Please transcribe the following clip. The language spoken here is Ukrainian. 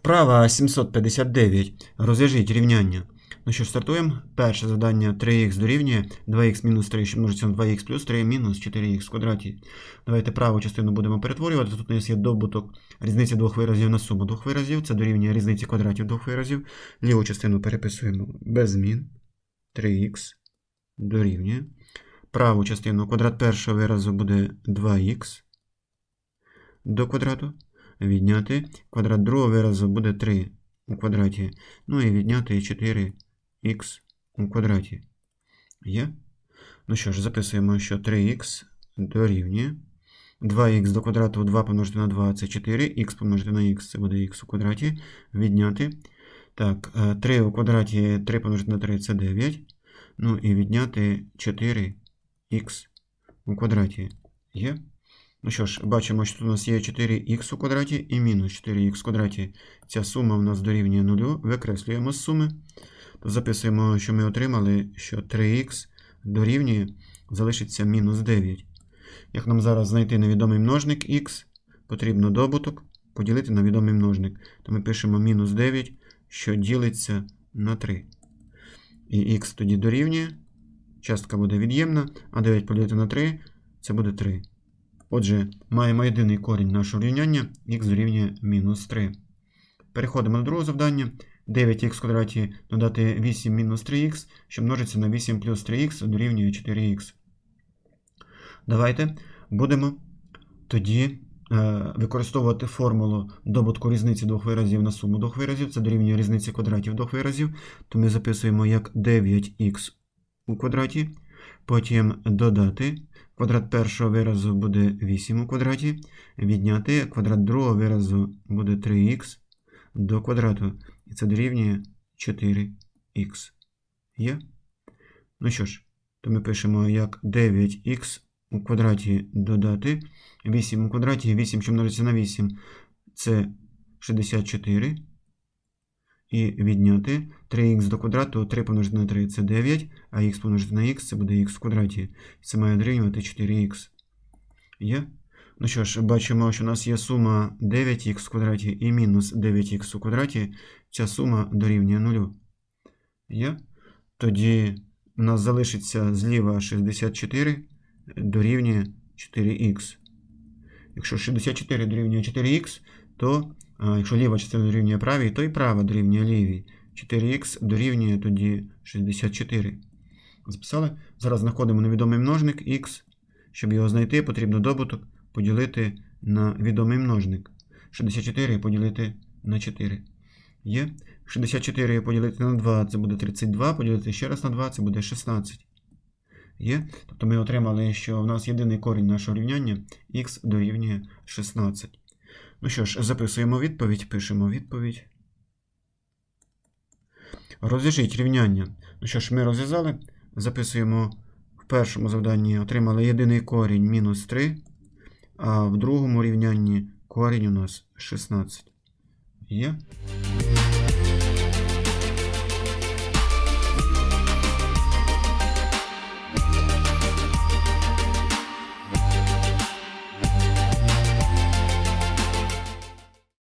Вправа 759. Розв'яжіть рівняння. Ну що ж, стартуємо. Перше завдання 3х дорівнює 2х мінус 3, що множиться на 2х плюс 3 мінус 4х в квадраті. Давайте праву частину будемо перетворювати. Тут у нас є добуток різниці двох виразів на суму двох виразів. Це дорівнює різниці квадратів двох виразів. Ліву частину переписуємо без змін. 3х дорівнює. Праву частину квадрат першого виразу буде 2х до квадрату. Відняти. Квадрат другого виразу буде 3 у квадраті. Ну і відняти 4х у квадраті. Є? Ну що ж, записуємо, що 3х дорівнює. 2х до квадрату 2 помножити на 2 це 4, х помножити на х це буде х у квадраті. Відняти. Так, е, 3 у квадраті 3 помножити на 3 це 9. Ну і відняти 4х у квадраті. Є? Ну що ж, бачимо, що тут у нас є 4х у квадраті і мінус 4х в квадраті. Ця сума у нас дорівнює 0. Викреслюємо з суми. То записуємо, що ми отримали, що 3х дорівнює, залишиться мінус 9. Як нам зараз знайти невідомий множник х, потрібно добуток поділити на відомий множник. То ми пишемо мінус 9, що ділиться на 3. І х тоді дорівнює. Частка буде від'ємна, а 9 поділити на 3 це буде 3. Отже, маємо єдиний корінь нашого рівняння, х дорівнює мінус 3. Переходимо до другого завдання. 9х квадраті додати 8 мінус 3х, що множиться на 8 плюс 3х дорівнює 4х. Давайте будемо тоді е, використовувати формулу добутку різниці двох виразів на суму двох виразів. Це дорівнює різниці квадратів двох виразів. То ми записуємо як 9х у квадраті. Потім додати. Квадрат першого виразу буде 8 у квадраті. Відняти квадрат другого виразу буде 3х до квадрату. І це дорівнює 4х. Є? Ну що ж, то ми пишемо як 9х у квадраті додати. 8 у квадраті, 8, що множиться на 8, це 64. І відняти 3х до квадрату, 3 помножити на 3 це 9, а х помножити на х це буде х в квадраті. Це має дорівнювати 4х. Є? Ну що ж, бачимо, що у нас є сума 9х в квадраті і мінус 9х у квадраті. Ця сума дорівнює 0. Є? Тоді у нас залишиться зліва 64 дорівнює 4х. Якщо 64 дорівнює 4х, то якщо ліва частина дорівнює правій, то і права дорівнює лівій. 4х дорівнює тоді 64. Записали? Зараз знаходимо невідомий множник х. Щоб його знайти, потрібно добуток поділити на відомий множник. 64 поділити на 4. Є. 64 поділити на 2 це буде 32, поділити ще раз на 2 це буде 16. Є. Тобто ми отримали, що в нас єдиний корінь нашого рівняння х дорівнює 16. Ну що ж, записуємо відповідь, пишемо відповідь. Розв'яжіть рівняння. Ну що ж, ми розв'язали. Записуємо в першому завданні, отримали єдиний корінь мінус 3, а в другому рівнянні корінь у нас 16. Є.